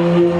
మహాభాగ్యమీవా నీ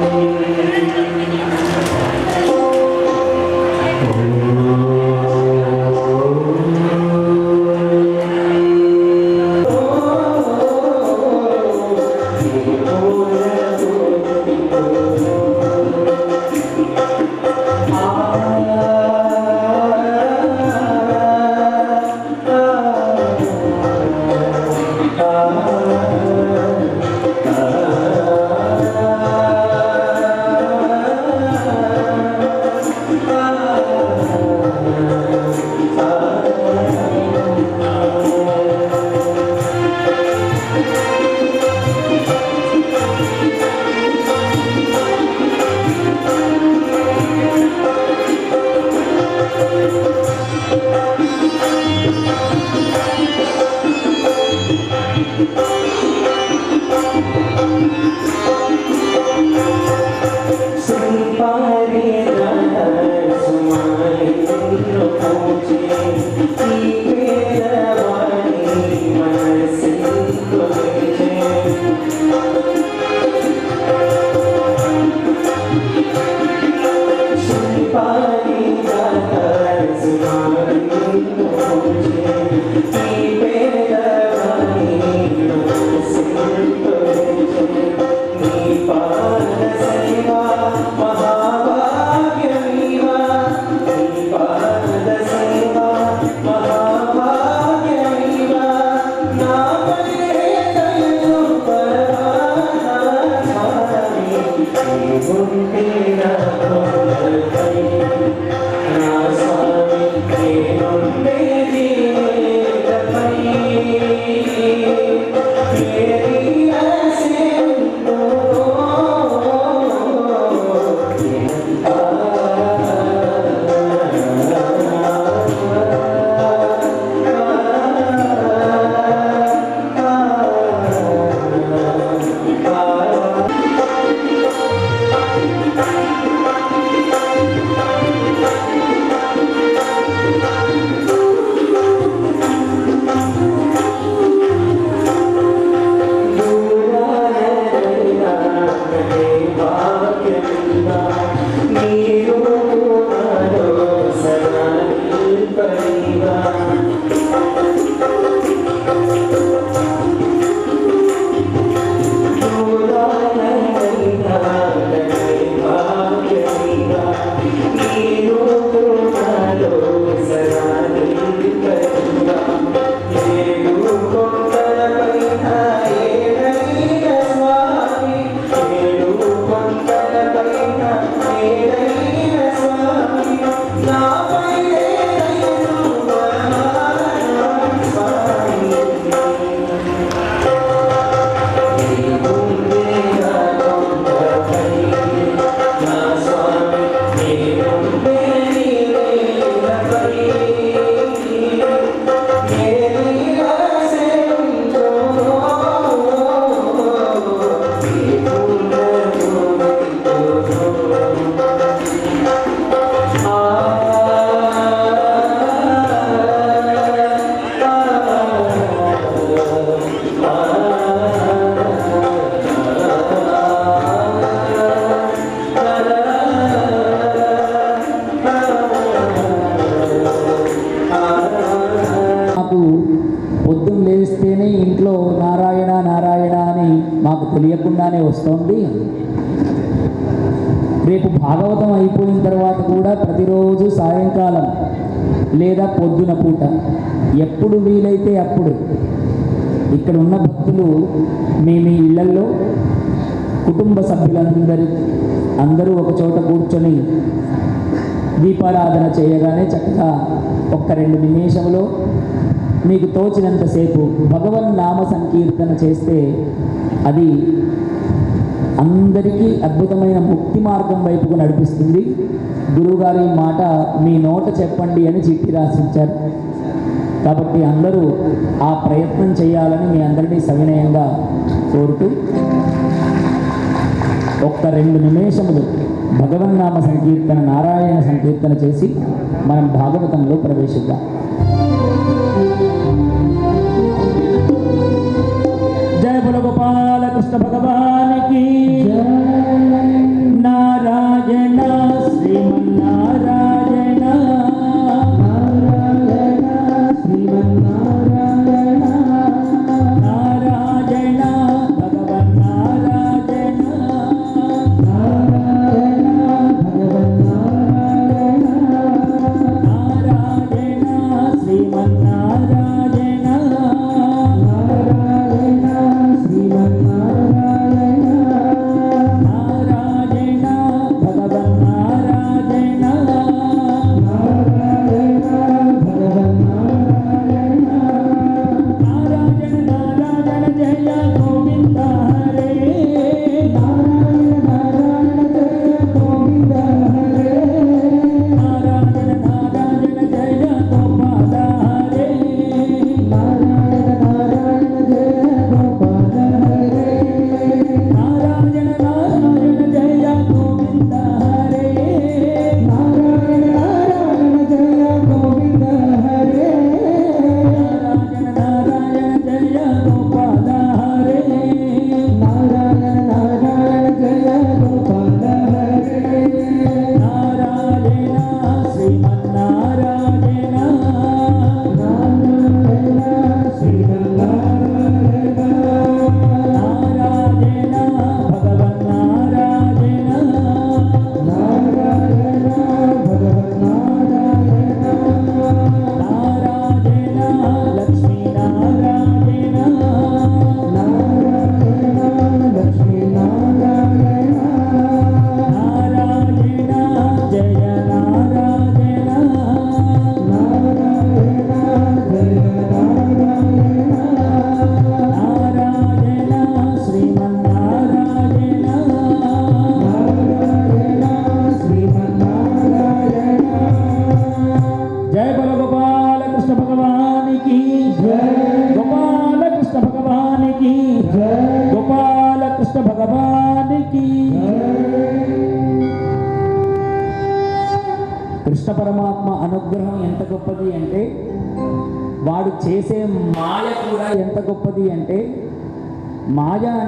వీలైతే అప్పుడు. ఇక్కడ ఉన్న భక్తులు మీ మీ ఇళ్ళలో కుటుంబ సభ్యులందరి అందరూ ఒక చోట కూర్చొని దీపారాధన చేయగానే చక్కగా ఒక్క రెండు నిమిషంలో మీకు తోచినంతసేపు భగవన్ నామ సంకీర్తన చేస్తే అది అందరికీ అద్భుతమైన ముక్తి మార్గం వైపుకు నడిపిస్తుంది. గురువుగారు ఈ మాట మీ నోట చెప్పండి అని చిట్టి రాశించారు కాబట్టి అందరూ ఆ ప్రయత్నం చేయాలని మీ అందరినీ సవినయంగా కోరుతూ ఒక్క రెండు నిమిషములు భగవన్నామ సంకీర్తన నారాయణ సంకీర్తన చేసి మనం భాగవతంలో ప్రవేశిద్దాం. జయ బుల భగవానికి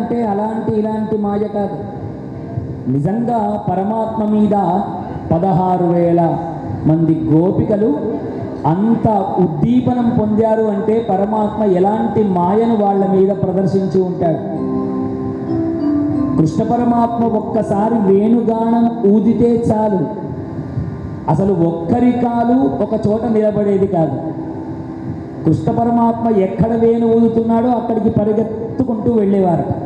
అంటే అలాంటి ఇలాంటి మాయ కాదు. నిజంగా పరమాత్మ మీద పదహారు వేల మంది గోపికలు అంత ఉద్దీపనం పొందారు అంటే పరమాత్మ ఎలాంటి మాయను వాళ్ళ మీద ప్రదర్శించి ఉంటాడు. కృష్ణ పరమాత్మ ఒక్కసారి వేణుగానం ఊదితే చాలు. అసలు ఒక్కరి కాలు ఒక చోట నిలబడేది కాదు. కృష్ణ పరమాత్మ ఎక్కడ వేణు ఊదుతున్నాడో అక్కడికి పరిగెత్తుకుంటూ వెళ్ళేవారు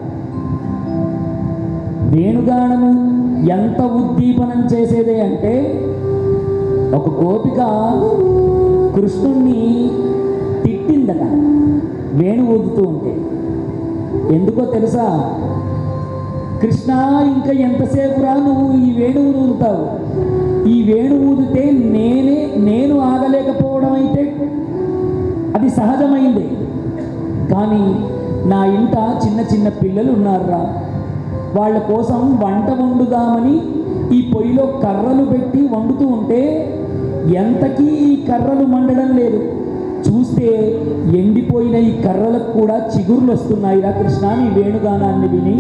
వేణుగానము ఎంత ఉద్దీపనం చేసేదే అంటే ఒక గోపిక కృష్ణుణ్ణి తిట్టిందట వేణు ఊదుతూ ఉంటే. ఎందుకో తెలుసా? కృష్ణ ఇంకా ఎంతసేపు రా నువ్వు ఈ వేణువు ఊదుతావు? ఈ వేణు ఊదితే నేనే నేను ఆగలేకపోవడం అయితే అది సహజమైంది. కానీ నా ఇంట చిన్న చిన్న పిల్లలు ఉన్నారురా. వాళ్ళ కోసం వంట వండుదామని ఈ పొయ్యిలో కర్రలు పెట్టి వండుతూ ఉంటే ఎంతకీ ఈ కర్రలు మండడం లేదు. చూస్తే ఎండిపోయిన ఈ కర్రలకు కూడా చిగుర్లు వస్తున్నాయి. రా కృష్ణ నీ వేణుగానాన్ని విని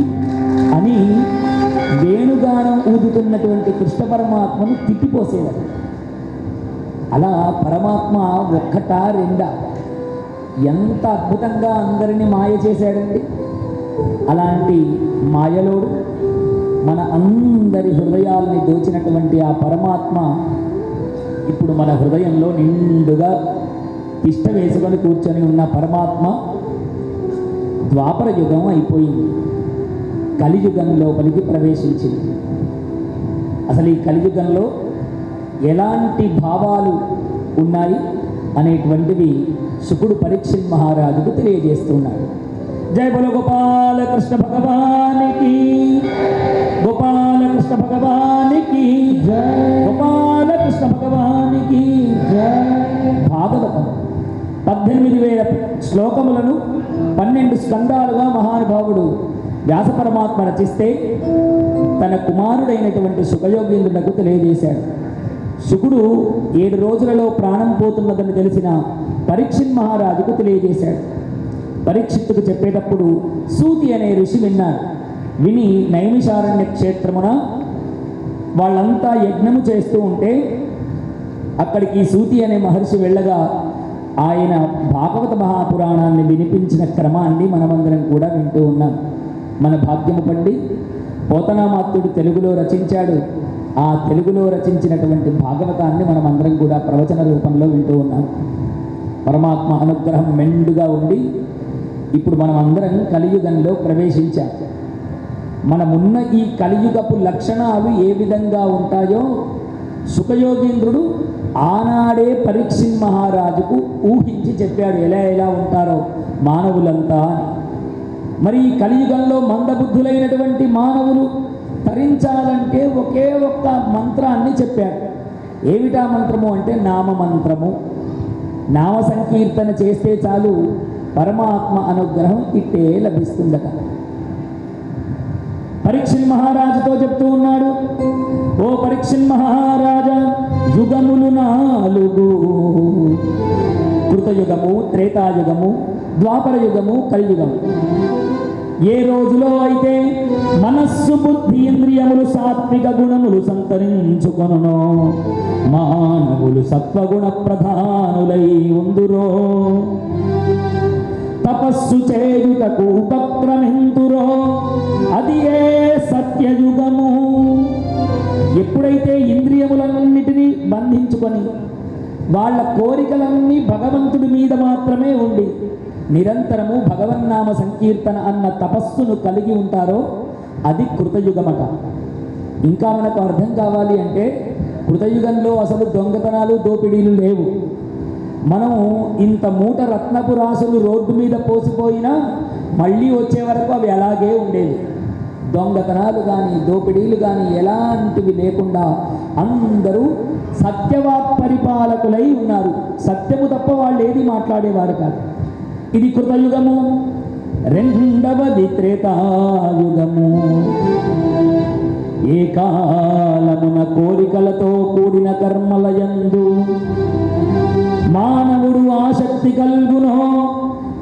అని వేణుగానం ఊదుతున్నటువంటి కృష్ణ పరమాత్మను తిట్టిపోసేవారు అలా పరమాత్మ ఒక్కట రెండా. ఎంత అద్భుతంగా అందరినీ మాయ చేశాడండి. అలాంటి మాయలోడు మన అందరి హృదయాల్ని దోచినటువంటి ఆ పరమాత్మ ఇప్పుడు మన హృదయంలో నిండుగా తిష్ట వేసుకొని కూర్చొని ఉన్న పరమాత్మ ద్వాపర యుగం అయిపోయింది. కలియుగం లోపలికి ప్రవేశించింది. అసలు ఈ కలియుగంలో ఎలాంటి భావాలు ఉన్నాయి అనేటువంటివి శుకుడు పరీక్షిత్ మహారాజుకు తెలియజేస్తున్నాడు జయ గోపాల కృష్ణ భగవానికి. గోపాలకృష్ణ భగవానికి. గోపాలకృష్ణ భగవానికి. భాగవతం. పద్దెనిమిది వేల శ్లోకములను పన్నెండు స్కందాలుగా మహానుభావుడు వ్యాస పరమాత్మ రచిస్తే తన కుమారుడైనటువంటి సుఖయోగేంద్రులకు తెలియజేశాడు. శుకుడు ఏడు రోజులలో ప్రాణం పోతున్నదని తెలిసిన పరీక్షిత్ మహారాజుకు తెలియజేశాడు. పరీక్షిత్తుకు చెప్పేటప్పుడు సూతి అనే ఋషి విన్నారు. విని నైమిషారణ్య క్షేత్రమున వాళ్ళంతా యజ్ఞము చేస్తూ ఉంటే అక్కడికి సూతి అనే మహర్షి వెళ్ళగా ఆయన భాగవత మహాపురాణాన్ని వినిపించిన క్రమాన్ని మనమందరం కూడా వింటూ ఉన్నాం. మన భాగ్యము పండి పోతనామాత్యుడు తెలుగులో రచించాడు. ఆ తెలుగులో రచించినటువంటి భాగవతాన్ని మనమందరం కూడా ప్రవచన రూపంలో వింటూ ఉన్నాం. పరమాత్మ అనుగ్రహం మెండుగా ఉండి ఇప్పుడు మనం అందరం కలియుగంలో ప్రవేశించాం. మనమున్న ఈ కలియుగపు లక్షణాలు ఏ విధంగా ఉంటాయో సుఖయోగీంద్రుడు ఆనాడే పరీక్షిన్ మహారాజుకు ఊహించి చెప్పాడు ఎలా ఎలా ఉంటారో మానవులంతా? మరి ఈ కలియుగంలో మందబుద్ధులైనటువంటి మానవులు తరించాలంటే ఒకే ఒక్క మంత్రాన్ని చెప్పాడు. ఏమిటా మంత్రము అంటే నామ మంత్రము నామ సంకీర్తన చేస్తే చాలు పరమాత్మ అనుగ్రహం ఇట్టే లభిస్తుందట. పరీక్షిత్ మహారాజుతో చెప్తూ ఉన్నాడు ఓ పరీక్షిత్ మహారాజా యుగములు నాలుగు. కృతయుగము త్రేతాయుగము ద్వాపర యుగము కలియుగము. ఏ రోజులో అయితే మనస్సు బుద్ధి ఇంద్రియములు సాత్విక గుణములు సంతరించుకొనునో మానవులు సత్వగుణ ప్రధానులై ఉందురో. తపస్సు చేయుటకు ఉపక్రమింతురో అది ఏ సత్యయుగము. ఎప్పుడైతే ఇంద్రియములన్నిటినీ బంధించుకొని వాళ్ళ కోరికలన్నీ భగవంతుడి మీద మాత్రమే ఉండి నిరంతరము భగవన్నామ సంకీర్తన అన్న తపస్సును కలిగి ఉంటారో అది కృతయుగమట. ఇంకా మనకు అర్థం కావాలి అంటే కృతయుగంలో అసలు దొంగతనాలు దోపిడీలు లేవు. మనం ఇంత మూట రత్నపు రాసులు రోడ్డు మీద పోసిపోయినా మళ్ళీ వచ్చే వరకు అవి అలాగే ఉండేవి. దొంగతనాలు కానీ దోపిడీలు కానీ ఎలాంటివి లేకుండా అందరూ సత్యవాక్ పరిపాలకులై ఉన్నారు. సత్యము తప్ప వాళ్ళు ఏది మాట్లాడేవారు కాదు. ఇది కృతయుగము. రెండవది త్రేతాయుగము. ఏ కాలమున కోరికలతో కూడిన కర్మలయందు మానవుడు ఆసక్తి కల్గునో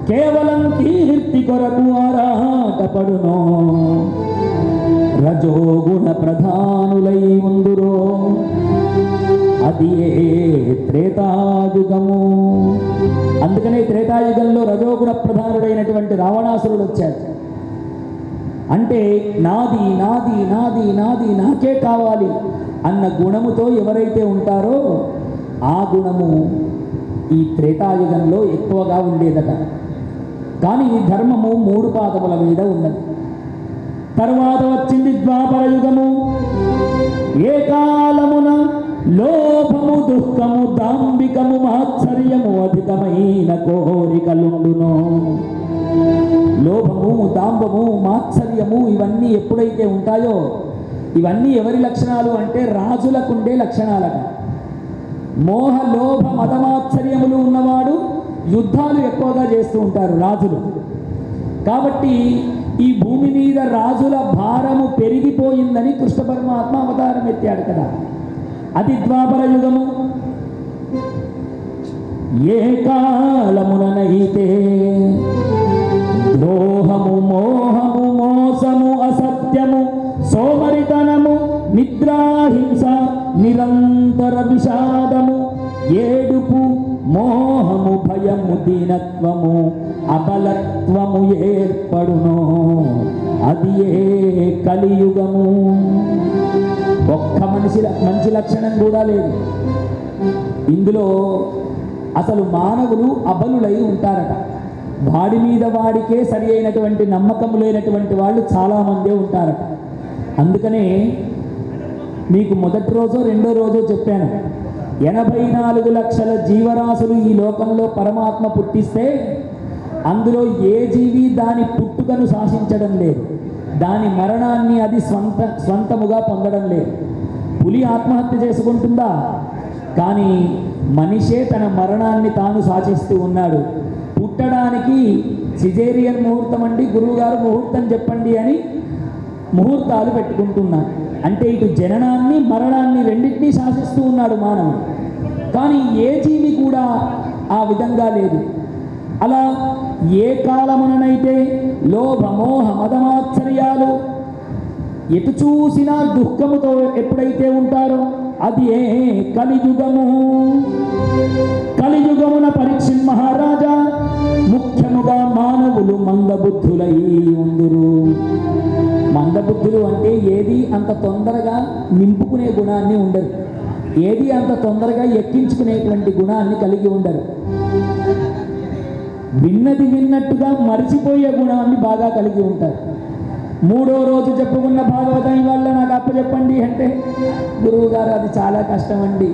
కేవలం కీర్తి కొరకు ఆరాటపడునో. రజోగుణ ప్రధానులై ఉందురో అది ఏ త్రేతాయుగము. అందుకనే త్రేతాయుగంలో రజోగుణ ప్రధానుడైనటువంటి రావణాసురుడు వచ్చాడు. అంటే నాది నాది నాది నాది నాకే కావాలి అన్న గుణముతో ఎవరైతే ఉంటారో ఆ గుణము ఈ త్రేతాయుగంలో ఎక్కువగా ఉండేదట. కానీ ఈ ధర్మము మూడు పాదముల మీద ఉన్నది. తర్వాత వచ్చింది ద్వాపర యుగము. ఏ కాలమున లోభము దుఃఖము దాంబికము మాత్సర్యము అధికమైన కోరికలుండును. లోభము దాంబము మాత్సర్యము ఇవన్నీ ఎప్పుడైతే ఉంటాయో ఇవన్నీ ఎవరి లక్షణాలు అంటే రాజులకుండే లక్షణాలట. మోహ లోభ మదమాశ్చర్యములు ఉన్నవాడు యుద్ధాలు ఎక్కువగా చేస్తూ ఉంటారు రాజులు. కాబట్టి ఈ భూమి మీద రాజుల భారము పెరిగిపోయిందని కృష్ణ పరమాత్మ అవతారం ఎత్తాడు కదా. అది ద్వాపర యుగము. ఏ కాలముననైతే ద్రోహము మోహము మోసము అసత్యము సోమరితనము నిద్రాహింస నిరంతర విషాదము ఏడుపు మోహము భయము దీనత్వము అబలత్వము ఏర్పడునో. అది ఏ కలియుగము? ఒక్క మనిషి మంచి లక్షణం కూడా లేదు. ఇందులో అసలు మానవులు అబలులై ఉంటారట. వాడి మీద వాడికే సరి అయినటువంటి నమ్మకం లేనటువంటి వాళ్ళు చాలామందే ఉంటారట. అందుకనే మీకు మొదటి రోజు రెండో రోజు చెప్పాను. ఎనభై నాలుగు లక్షల జీవరాశులు ఈ లోకంలో పరమాత్మ పుట్టిస్తే అందులో ఏ జీవి దాని పుట్టుకను శాసించడం లేదు. దాని మరణాన్ని అది స్వంత స్వంతముగా పొందడం లేదు. పులి ఆత్మహత్య చేసుకుంటుందా? కానీ మనిషే తన మరణాన్ని తాను శాసిస్తూ ఉన్నాడు. పుట్టడానికి సిజేరియన్ ముహూర్తం అండి గురువుగారు ముహూర్తం చెప్పండి అని ముహూర్తాలు పెట్టుకుంటున్నాను. అంటే ఇటు జననాన్ని మరణాన్ని రెండింటినీ శాసిస్తూ ఉన్నాడు మానవుడు. కానీ ఏ జీవి కూడా ఆ విధంగా లేదు. అలా ఏ కాలముననైతే లోభమోహ మదమాత్సర్యాలు ఎటు చూసినా దుఃఖముతో ఎప్పుడైతే ఉంటారో అది ఏ కలియుగము? కలియుగమున పరీక్ష మహారాజా ముఖ్యముగా మానవులు మందబుద్ధులై ఉందురు. మందబుద్ధులు అంటే ఏది అంత తొందరగా నింపుకునే గుణాన్ని ఉండరు. ఏది అంత తొందరగా ఎక్కించుకునేటువంటి గుణాన్ని కలిగి ఉండరు. విన్నది విన్నట్టుగా మర్చిపోయే గుణాన్ని బాగా కలిగి ఉంటారు. మూడో రోజు చెప్పుకున్న భాగవతం వల్ల నాకు అప్పచెప్పండి అంటే గురువు గారు అది చాలా కష్టం అండి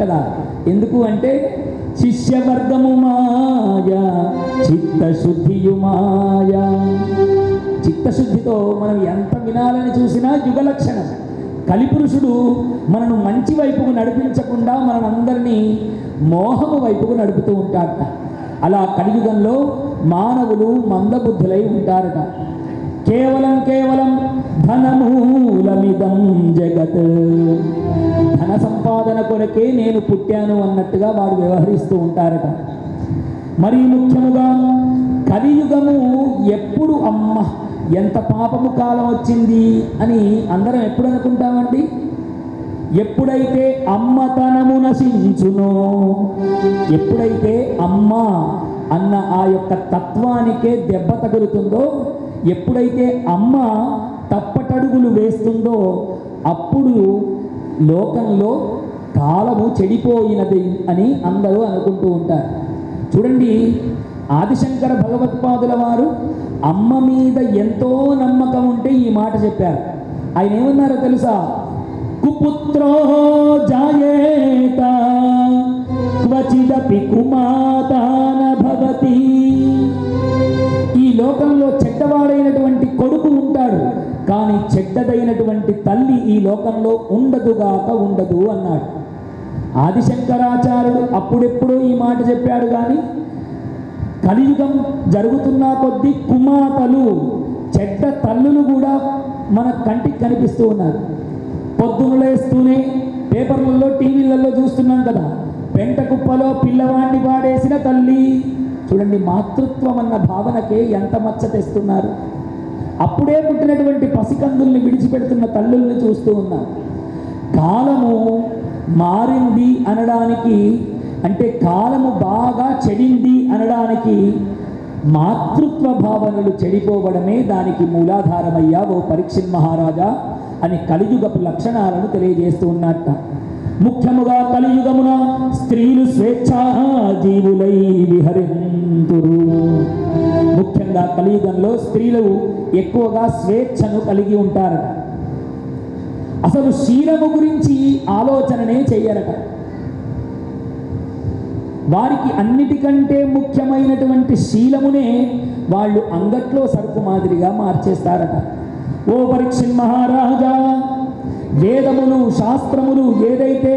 కదా. ఎందుకు అంటే శిష్యవర్గము మాయా చిత్తశుద్ధియు మాయా. చిత్తశుద్ధితో మనం ఎంత వినాలని చూసినా యుగలక్షణం. కలిపురుషుడు మనను మంచి వైపుకు నడిపించకుండా మనందరినీ మోహము వైపుకు నడుపుతూ ఉంటాడట అలా కలియుగంలో మానవులు మందబుద్ధులై ఉంటారట. కేవలం కేవలం ధనమూలమిదం జగత్. ధన సంపాదన కొరకే నేను పుట్టాను అన్నట్టుగా వారు వ్యవహరిస్తూ ఉంటారట. మరీ ముఖ్యముగా కలియుగము ఎప్పుడు అమ్మ ఎంత పాపము కాలం వచ్చింది అని అందరం ఎప్పుడు అనుకుంటామండి ఎప్పుడైతే అమ్మతనము నశించునో ఎప్పుడైతే అమ్మ అన్న ఆ యొక్క తత్వానికే దెబ్బ తగులుతుందో ఎప్పుడైతే అమ్మ తప్పటడుగులు వేస్తుందో అప్పుడు లోకంలో కాలము చెడిపోయినది అని అందరూ అనుకుంటూ ఉంటారు. చూడండి ఆదిశంకర భగవత్పాదుల వారు అమ్మ మీద ఎంతో నమ్మకం ఉంటే ఈ మాట చెప్పారు. ఆయన ఏమన్నారో తెలుసా? కుపుత్రో జాయేత క్వచిదపి కుమాతాన భవతి. ఈ లోకంలో చెడ్డవాడైనటువంటి కొడుకు ఉంటాడు కానీ చెడ్డదైనటువంటి తల్లి ఈ లోకంలో ఉండదుగాక ఉండదు అన్నాడు. ఆదిశంకరాచార్యుడు అప్పుడెప్పుడో ఈ మాట చెప్పాడు కానీ కలియుగం జరుగుతున్న కొద్దీ కుమాతలు చెడ్డ తల్లులు కూడా మన కంటికి కనిపిస్తూ ఉన్నారు. పొద్దున లేస్తూనే పేపర్లలో టీవీలలో చూస్తున్నాం కదా పెంట కుప్పలో పిల్లవాడిని వాడేసిన తల్లి. చూడండి మాతృత్వం అన్న భావనకే ఎంత మచ్చ తెస్తున్నారు. అప్పుడే పుట్టినటువంటి పసికందుల్ని విడిచిపెడుతున్న తల్లుల్ని చూస్తూ ఉన్నారు కాలము మారింది అనడానికి అంటే కాలము బాగా చెడింది అనడానికి మాతృత్వ భావనలు చెడిపోవడమే దానికి మూలాధారమయ్యా ఓ పరీక్షిన్ మహారాజా అని కలియుగపు లక్షణాలను తెలియజేస్తూ ఉన్నట్ట ముఖ్యముగా కలియుగమున స్త్రీలు స్వేచ్ఛా జీవులై విహరింతురు. ముఖ్యంగా కలియుగంలో స్త్రీలు ఎక్కువగా స్వేచ్ఛను కలిగి ఉంటారట. అసలు శీలము గురించి ఆలోచననే చెయ్యరట. వారికి అన్నిటికంటే ముఖ్యమైనటువంటి శీలమునే వాళ్ళు అంగట్లో సరుకు మాదిరిగా మార్చేస్తారట. ఓ పరీక్ష మహారాజా వేదములు శాస్త్రములు ఏదైతే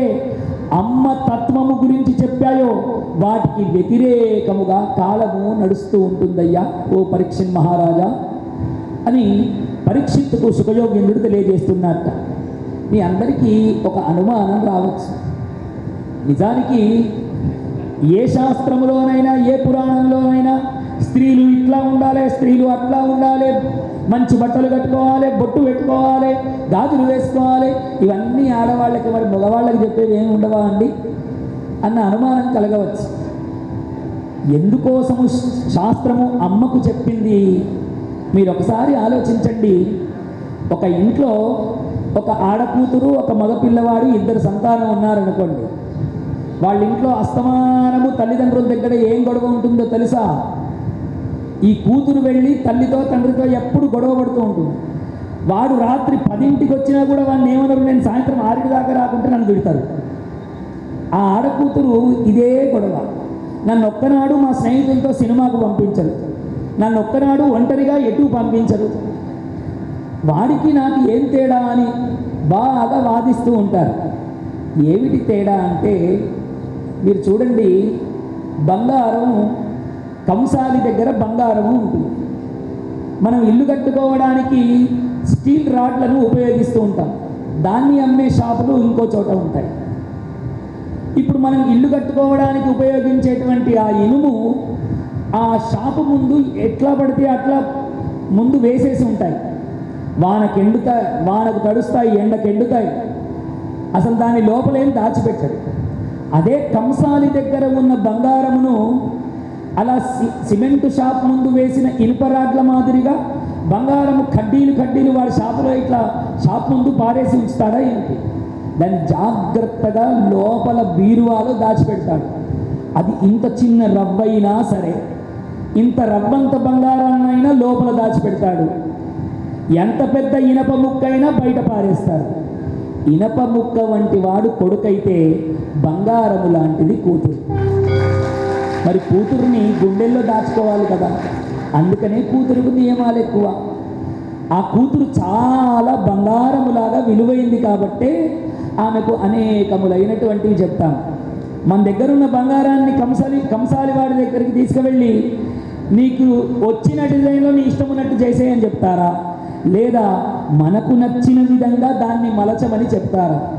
అమ్మ తత్వము గురించి చెప్పాయో వాటికి వ్యతిరేకముగా కాలము నడుస్తూ ఉంటుందయ్యా ఓ పరీక్ష మహారాజా అని పరీక్షిత్తుకు సుఖయోగ్యుడు తెలియజేస్తున్నట్ట మీ అందరికీ ఒక అనుమానం రావచ్చు. నిజానికి ఏ శాస్త్రములోనైనా ఏ పురాణంలోనైనా స్త్రీలు ఇట్లా ఉండాలి స్త్రీలు అట్లా ఉండాలి మంచి బట్టలు కట్టుకోవాలి బొట్టు పెట్టుకోవాలి గాజులు వేసుకోవాలి ఇవన్నీ ఆడవాళ్ళకి మరి మగవాళ్ళకి చెప్పేది ఏమి ఉండవా అండి? అన్న అనుమానం కలగవచ్చు. ఎందుకోసము శాస్త్రము అమ్మకు చెప్పింది? మీరు ఒకసారి ఆలోచించండి. ఒక ఇంట్లో ఒక ఆడకూతురు ఒక మగ పిల్లవాడు ఇద్దరు సంతానం ఉన్నారనుకోండి. వాళ్ళ ఇంట్లో అస్తమానము తల్లిదండ్రుల దగ్గర ఏం గొడవ ఉంటుందో తెలుసా? ఈ కూతురు వెళ్ళి తల్లితో తండ్రితో ఎప్పుడు గొడవ పడుతూ ఉంటుంది. వాడు రాత్రి పదింటికి వచ్చినా కూడా వాడిని ఏమన్నారు నేను సాయంత్రం ఆరింటి దాకా రాకుంటే నన్ను తిడతారు. ఆ ఆడకూతురు ఇదే గొడవ. నన్ను ఒక్కనాడు మా స్నేహితులతో సినిమాకు పంపించరు. నన్ను ఒక్కనాడు ఒంటరిగా ఎటు పంపించరు. వాడికి నాకు ఏం తేడా అని బాగా వాదిస్తూ ఉంటారు. ఏమిటి తేడా అంటే మీరు చూడండి బంగారం కంసాలి దగ్గర బంగారము ఉంటుంది. మనం ఇల్లు కట్టుకోవడానికి స్టీల్ రాడ్లను ఉపయోగిస్తూ ఉంటాం. దాన్ని అమ్మే షాపులు ఇంకో చోట ఉంటాయి. ఇప్పుడు మనం ఇల్లు కట్టుకోవడానికి ఉపయోగించేటువంటి ఆ ఇనుము ఆ షాపు ముందు ఎట్లా పడితే అట్లా ముందు వేసేసి ఉంటాయి. వానకు ఎండుతాయి వానకు తడుస్తాయి ఎండకు ఎండుతాయి అసలు దాని లోపలేం దాచిపెట్టడు అదే కంసాలి దగ్గర ఉన్న బంగారమును అలా సి- సిమెంట్ షాప్ ముందు వేసిన ఇనుప రాడ్ల మాదిరిగా బంగారము కడ్డీలు కడ్డీలు వాడి షాపులో ఇట్లా షాప్ ముందు పారేసి ఉంచుతాడా ఏంటి? దాన్ని జాగ్రత్తగా లోపల బీరువాలో దాచిపెడతాడు. అది ఇంత చిన్న రవ్వైనా సరే ఇంత రవ్వంత బంగారాన్నైనా లోపల దాచిపెడతాడు. ఎంత పెద్ద ఇనప ముక్కైనా బయట పారేస్తారు ఇనప ముక్క వంటి వాడు కొడుకైతే బంగారము లాంటిది కూతురు. మరి కూతురుని గుండెల్లో దాచుకోవాలి కదా. అందుకనే కూతురుకు నియమాలు ఎక్కువ? ఆ కూతురు చాలా బంగారములాగా విలువైంది కాబట్టే ఆమెకు అనేకములైనటువంటివి చెప్తాం. మన దగ్గర ఉన్న బంగారాన్ని కంసాలి కంసాలి వాడి దగ్గరికి తీసుకువెళ్ళి నీకు వచ్చిన డిజైన్లో నీ ఇష్టం ఉన్నట్టు చేసేయని చెప్తారా? లేదా మనకు నచ్చిన విధంగా దాన్ని మలచమని చెప్తారా.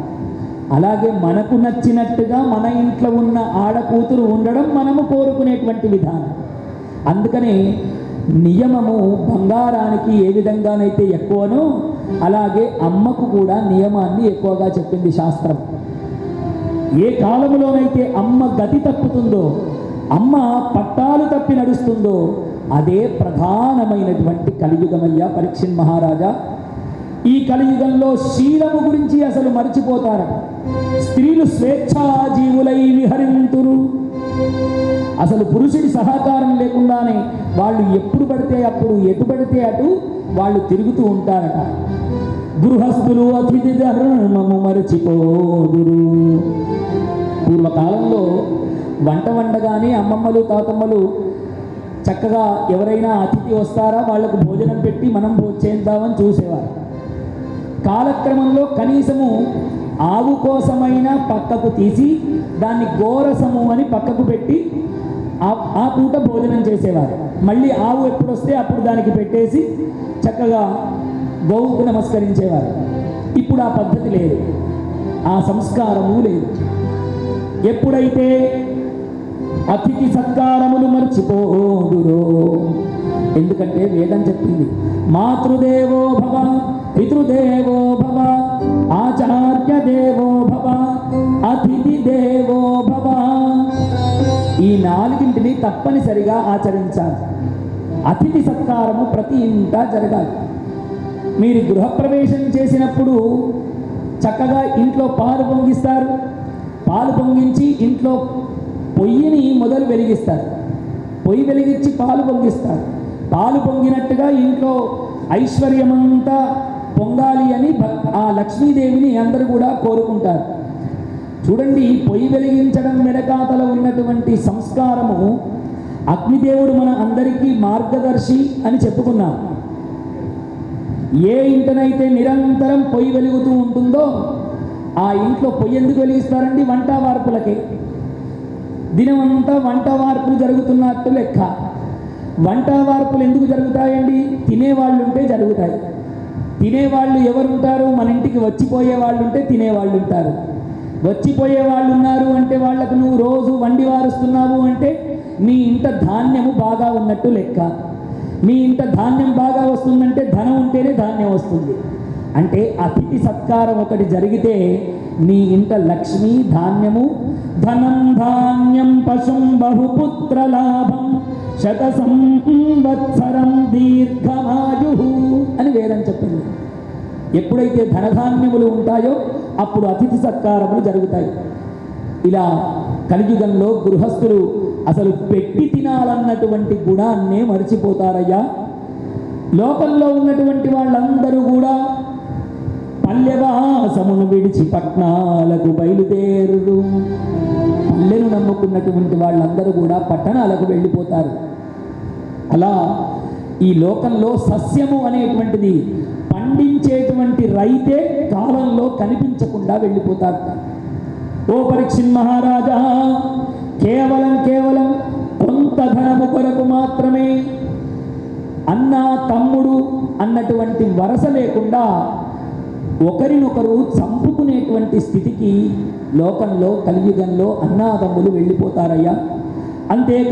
అలాగే మనకు నచ్చినట్టుగా మన ఇంట్లో ఉన్న ఆడకూతురు ఉండడం మనము కోరుకునేటువంటి విధానం. అందుకనే నియమము బంగారానికి ఏ విధంగానైతే ఎక్కువనో అలాగే అమ్మకు కూడా నియమాన్ని ఎక్కువగా చెప్పింది శాస్త్రం. ఏ కాలంలోనైతే అమ్మ గతి తప్పుతుందో అమ్మ పట్టాలు తప్పి నడుస్తుందో అదే ప్రధానమైనటువంటి కలియుగమయ్యా పరీక్షన్ మహారాజా. ఈ కలియుగంలో శీలము గురించి అసలు మర్చిపోతారట స్త్రీలు స్వేచ్ఛాజీవులై విహరింతురు. అసలు పురుషుడి సహకారం లేకుండానే వాళ్ళు ఎప్పుడు పడితే అప్పుడు ఎటు పడితే అటు వాళ్ళు తిరుగుతూ ఉంటారట. గృహస్థులు అతిథి ధర్మము మరచిపోదురు. పూర్వకాలంలో వంట వండగానే అమ్మమ్మలు తాతమ్మలు చక్కగా ఎవరైనా అతిథి వస్తారా? వాళ్ళకు భోజనం పెట్టి మనం చేద్దామని చూసేవారు. కాలక్రమంలో కనీసము ఆవు కోసమైనా పక్కకు తీసి దాన్ని గోరసము అని పక్కకు పెట్టి ఆ ఆ పూట భోజనం చేసేవారు. మళ్ళీ ఆవు ఎప్పుడు వస్తే అప్పుడు దానికి పెట్టేసి చక్కగా గోవుకు నమస్కరించేవారు. ఇప్పుడు ఆ పద్ధతి లేదు. ఆ సంస్కారము లేదు. ఎప్పుడైతే అతిథి సత్కారములు మర్చిపోదురు. ఎందుకంటే వేదం చెప్పింది మాతృదేవో భవ పితృదేవో భవ ఆచార్య దేవో భవ అతిథి దేవో భవ. ఈ నాలుగింటిని తప్పనిసరిగా ఆచరించాలి. అతిథి సత్కారము ప్రతి ఇంట జరగాలి. మీరు గృహప్రవేశం చేసినప్పుడు చక్కగా ఇంట్లో పాలు పొంగిస్తారు. పాలు పొంగించి ఇంట్లో పొయ్యిని మొదలు వెలిగిస్తారు. పొయ్యి వెలిగించి పాలు పొంగిస్తారు. పాలు పొంగినట్టుగా ఇంట్లో ఐశ్వర్యమంతా పొంగాలి అని ఆ లక్ష్మీదేవిని అందరూ కూడా కోరుకుంటారు. చూడండి పొయ్యి వెలిగించడం వెనకాతల ఉన్నటువంటి సంస్కారము అగ్నిదేవుడు మన అందరికీ మార్గదర్శి అని చెప్పుకున్నాం. ఏ ఇంటనైతే నిరంతరం పొయ్యి వెలుగుతూ ఉంటుందో ఆ ఇంట్లో పొయ్యి ఎందుకు వెలిగిస్తారండి? వంట వార్పులకే. దినమంతా వంట వార్పులు జరుగుతున్నట్టు లెక్క. వంట వార్పులు ఎందుకు జరుగుతాయండి? తినేవాళ్ళు ఉంటే జరుగుతాయి. తినేవాళ్ళు ఎవరు ఉంటారు మన ఇంటికి వచ్చిపోయే వాళ్ళు ఉంటే తినేవాళ్ళు ఉంటారు వచ్చిపోయే వాళ్ళు ఉన్నారు అంటే వాళ్ళకు నువ్వు రోజు వండి వారుస్తున్నావు అంటే నీ ఇంట ధాన్యము బాగా ఉన్నట్టు లెక్క. మీ ఇంట ధాన్యం బాగా వస్తుందంటే ధనం ఉంటేనే ధాన్యం వస్తుంది. అంటే అతిథి సత్కారం ఒకటి జరిగితే నీ ఇంట లక్ష్మి ధాన్యము ధనం ధాన్యం పశుం బహుపుత్ర లాభం శత సంవత్సరం దీర్ఘమాయు అని వేదం చెప్పింది. ఎప్పుడైతే ధనధాన్యములు ఉంటాయో అప్పుడు అతిథి సత్కారములు జరుగుతాయి. ఇలా కలియుగంలో గృహస్థులు అసలు పెట్టి తినాలన్నటువంటి గుణాన్నే మర్చిపోతారయ్యా. లోకంలో ఉన్నటువంటి వాళ్ళందరూ కూడా పల్లెవాసమును విడిచి పట్నాలకు బయలుదేరు పల్లెను నమ్ముకున్నటువంటి వాళ్ళందరూ కూడా పట్టణాలకు వెళ్ళిపోతారు. అలా ఈ లోకంలో సస్యము అనేటువంటిది పండించేటువంటి రైతే కాలంలో కనిపించకుండా వెళ్ళిపోతారు. ఓ పరీక్షిన్ మహారాజా కేవలం కేవలం కొంత ధనము కొరకు మాత్రమే అన్న తమ్ముడు అన్నటువంటి వరస లేకుండా ఒకరినొకరు చంపుకునేటువంటి స్థితికి లోకంలో కలియుగంలో అన్నాదమ్ములు వెళ్ళిపోతారయ్యా. అంతేకా